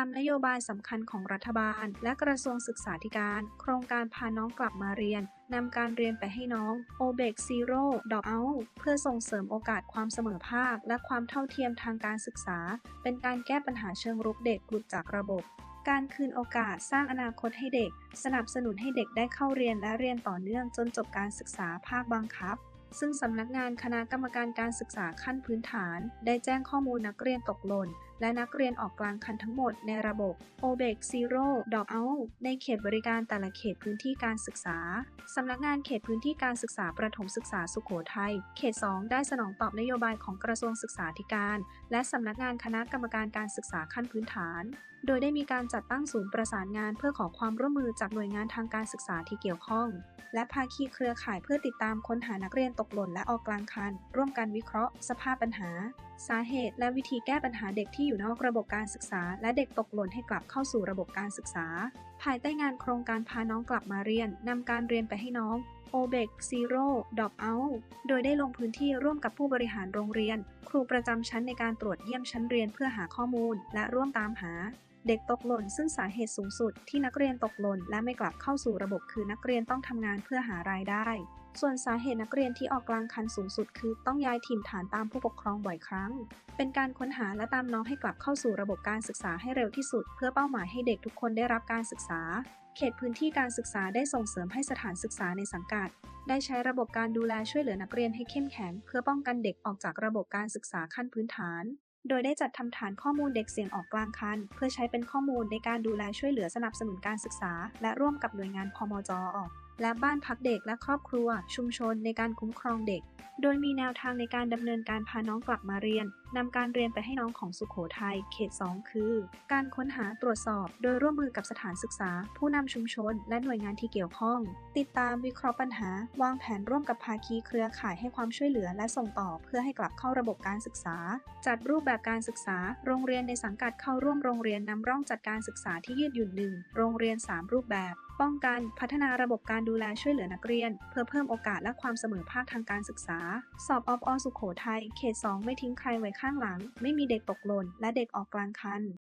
ามนโยบายสำคัญของรัฐบาล และกระทรวงศึกษาธิการ โครงการพาน้องกลับมาเรียนนำการเรียนไปให้น้อง o b e c Zero Dog Out เพื่อส่งเสริมโอกาสความเสมอภาค และความเท่าเทียมทางการศึกษา เป็นการแก้ปัญหาเชิงรุกเด็กหลุดจากระบบ การคืนโอกาสสร้างอนาคตให้เด็ก สนับสนุนให้เด็กได้เข้าเรียนและเรียนต่อเนื่องจนจบการศึกษาภาคบังคับซึ่งสำนักงานคณะกรรมการการศึกษาขั้นพื้นฐาน ได้แจ้งข้อมูลนักเรียนตกหล่น และนักเรียนออกกลางคันทั้งหมดในระบบ o b e c Zero Dog Out ในเขตบริการแต่ละเขตพื้นที่การศึกษา สำนักงานเขตพื้นที่การศึกษาประถมศึกษาสุขโขทัย เขต 2 ได้สนองตอบนโยบายของกระทรวงศึกษาธิการ และสำนักงานคณะกรรมการการศึกษาขั้นพื้นฐาน โดยได้มีการจัดตั้งศูนย์ประสานงานเพื่อขอความร่วมมือจากหน่วยงานทางการศึกษาที่เกี่ยวข้อง และภาคีเครือข่ายเพื่อติดตามค้นหานักเรียนตกหล่นและออกกลางคัน ร่วมกันวิเคราะห์ สภาพปัญหา สาเหตุ และวิธีแก้ปัญหาเด็กที่อยู่นอกระบบการศึกษา และเด็กตกหล่นให้กลับเข้าสู่ระบบการศึกษา ภายใต้งานโครงการพาน้องกลับมาเรียนนำการเรียนไปให้น้อง o b e c Zero Dog Out โดยได้ลงพื้นที่ร่วมกับผู้บริหารโรงเรียน ครูประจำชั้นในการตรวจเยี่ยมชั้นเรียนเพื่อหาข้อมูล และร่วมตามหา เด็กตกหล่นซึ่งสาเหตุสูงสุดที่นักเรียนตกหล่นและไม่กลับเข้าสู่ระบบคือนักเรียนต้องทำงานเพื่อหารายได้ ส่วนสาเหตุนักเรียนที่ออกกลางคันสูงสุดคือต้องย้ายถิ่นฐานตามผู้ปกครองบ่อยครั้ง เป็นการค้นหาและตามน้องให้กลับเข้าสู่ระบบการศึกษาให้เร็วที่สุด เพื่อเป้าหมายให้เด็กทุกคนได้รับการศึกษา เขตพื้นที่การศึกษาได้ส่งเสริมให้สถานศึกษาในสังกัด ได้ใช้ระบบการดูแลช่วยเหลือนักเรียนให้เข้มแข็ง เพื่อป้องกันเด็กออกจากระบบการศึกษาขั้นพื้นฐาน โดยได้จัดทำฐานข้อมูลเด็กเสี่ยงออกกลางคัน เพื่อใช้เป็นข้อมูลในการดูแลช่วยเหลือสนับสนุนการศึกษา และร่วมกับหน่วยงานพมจ และบ้านพักเด็กและครอบครัว ชุมชนในการคุ้มครองเด็ก โดยมีแนวทางในการดำเนินการพาน้องกลับมาเรียนนำการเรียนไปให้น้องของสุขโขทัยเขต 2 คือ การค้นหาตรวจสอบ โดยร่วมมือกับสถานศึกษา ผู้นำชุมชน และหน่วยงานที่เกี่ยวข้อง ติดตามวิเคราะห์ปัญหา วางแผนร่วมกับภาคีเครือข่ายให้ความช่วยเหลือและส่งต่อ เพื่อให้กลับเข้าระบบการศึกษา จัดรูปแบบการศึกษา โรงเรียนในสังกัดเข้าร่วมโรงเรียนนำร่องจัดการศึกษาที่ยืดหยุ่นหนึ่งโรงเรียน 3 รูปแบบ ป้องกัน พัฒนาระบบการดูแลช่วยเหลือนักเรียน เพื่อเพิ่มโอกาสและความเสมอภาคทางการศึกษา สอบออฟอสุขโขทัยเขต 2 ไม่ทิ้งใครไว้ข้างหลัง ไม่มีเด็กตกหล่นและเด็กออกกลางคัน